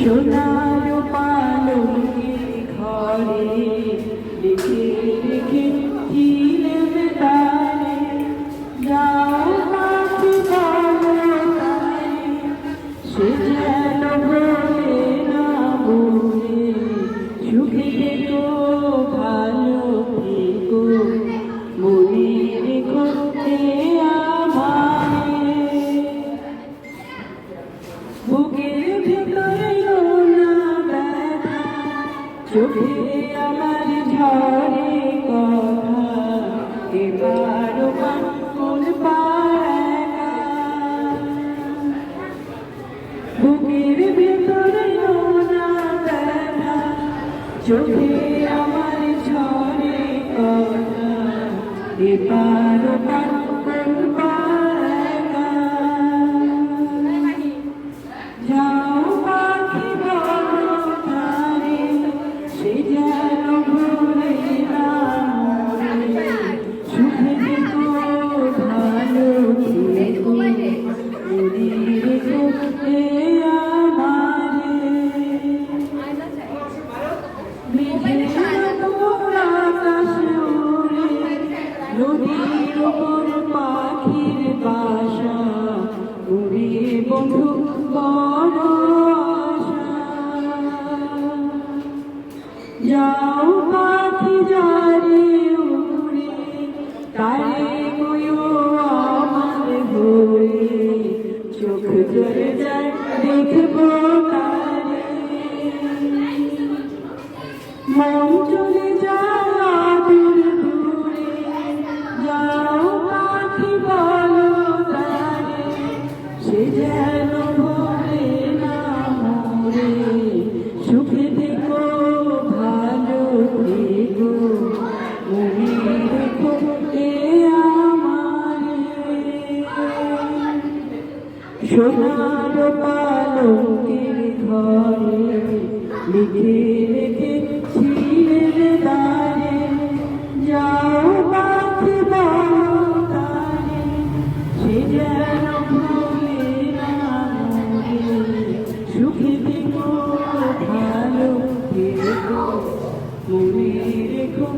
সোনার পালনের ঘরে লিখে লিখে ছিলেন তারে। যাও কাছে সে যেন বলে না বলে সুখে দেখো, ভালো থেকো মনে রেখো আমারে। বুকের ভেতরে চোখে আমার ঝরে কথা এবার মন বুকের ভেতরে না দেখা চোখে আমার ঝরে কথা এবার যাও পাখি যারে উড়ে তারে কইও আমার ঘুরে চোখ জলে যায় দেখব তারে মন চলে যায় দূর দূরে সোনার পালকের ঘরে লিখে রেখে ছিলেন দারে যাও তারে সে যেন ভুলে ভালো মনে রেখো